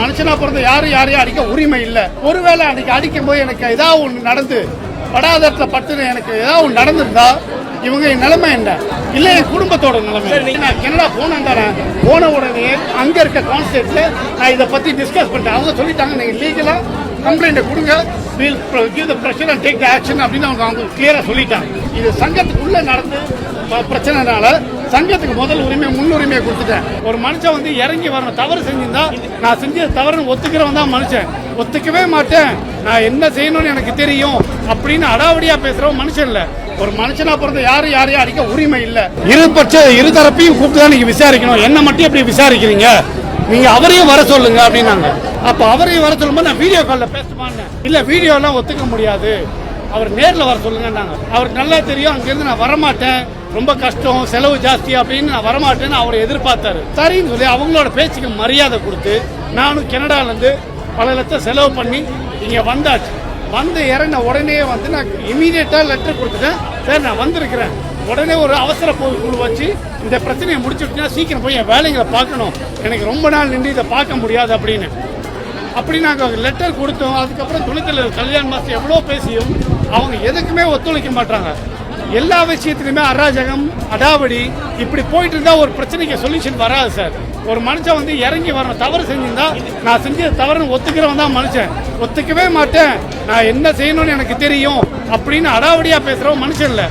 மனுஷனா பிறந்த யாரும் யாரையும் அடிக்க உரிமை இல்லை. ஒருவேளை அன்னைக்கு அடிக்கும் போது எனக்கு ஏதாவது ஒன்று நடந்து படாதத்துல பட்டு எனக்கு ஏதாவது ஒன்று நடந்திருந்தா இவங்க என் நிலைமை என்ன? இல்ல என் குடும்பத்தோட நிலைமை நான் கனடா போனேன் தானே போன உடனே அங்க இருக்க கான்ஸ்டேட்ல நான் இதை பத்தி டிஸ்கஸ் பண்ணிட்டேன். அவங்க சொல்லிட்டாங்க நீங்க லீகலா கம்ப்ளைண்ட் கொடுங்க. Will give the pressure and take the action அப்படின்னு அவங்க அவங்க கிளியரா சொல்லிட்டாங்க. இது சங்கத்துக்குள்ள நடந்து பிரச்சனைனால சங்கத்துக்கு முதல் உரிமை முன்னுரிமையை கொடுத்துட்டேன். ஒரு மனுஷன் வந்து இறங்கி வரணும் தவறு செஞ்சிருந்தா நான் செஞ்ச தவறுன்னு ஒத்துக்கிறவன் தான் மனுஷன். ஒத்துக்கவே மாட்டேன். நான் என்ன செய்யணும்னு எனக்கு தெரியும் அப்படின்னு அடாவடியா பேசுறவன் மனுஷன் இல்ல. ஒரு மனுஷனா பிறந்த யாரும் யாரையும் அடிக்க உரிமை இல்ல. இருபட்ச இரு தரப்பையும் கூப்பிட்டு தான் நீங்க விசாரிக்கணும். என்ன மட்டும் எப்படி விசாரிக்கிறீங்க? நீங்க அவரையும் வர சொல்லுங்க அப்படின்னாங்க. அப்ப அவரையும் வர சொல்லும்போது நான் வீடியோ காலில் பேசுமான்னு இல்ல வீடியோ எல்லாம் ஒத்துக்க முடியாது. அவர் நேரில் வர சொல்லுங்கன்னாங்க. அவருக்கு நல்லா தெரியும் அங்கேருந்து நான் வரமாட்டேன். ரொம்ப கஷ்டம் செலவு ஜாஸ்தி அப்படின்னு நான் வரமாட்டேன்னு அவரை எதிர்பார்த்தாரு. சரின்னு சொல்லி அவங்களோட பேச்சுக்கு மரியாதை கொடுத்து நானும் கனடாலேருந்து பல லட்சம் செலவு பண்ணி இங்கே வந்தாச்சு. வந்து இறங்கின உடனே வந்து நான் இமீடியட்டாக லெட்டர் கொடுத்துட்டேன். சார் நான் வந்திருக்கிறேன். உடனே ஒரு அவசர பொ- குழு வச்சு இந்த பிரச்சனையை முடிச்சுட்டுனா சீக்கிரம் போய் என் வேலைங்களை பார்க்கணும். எனக்கு ரொம்ப நாள் நின்று இதை பார்க்க முடியாது அப்படின்னு. அப்படி நாங்கள் லெட்டர் கொடுத்தோம். அதுக்கப்புறம் துணைத்தலைவர் கல்யாண் மாஸ்டர் எவ்வளோ பேசியும் அவங்க எதுக்குமே ஒத்துழைக்க மாட்டாங்க. எல்லா விஷயத்துலையுமே அராஜகம் அடாவடி இப்படி போயிட்டு இருந்தா ஒரு பிரச்சனைக்கு சொல்யூஷன் வராது சார். ஒரு மனுஷன் வந்து இறங்கி வரணும் தவறு செஞ்சிருந்தா நான் செஞ்ச தவறுன்னு ஒத்துக்கிறவன் தான் மனுஷன். ஒத்துக்கவே மாட்டேன். நான் என்ன செய்யணும்னு எனக்கு தெரியும் அப்படின்னு அடாவடியா பேசுறவன் மனுஷன் இல்லை.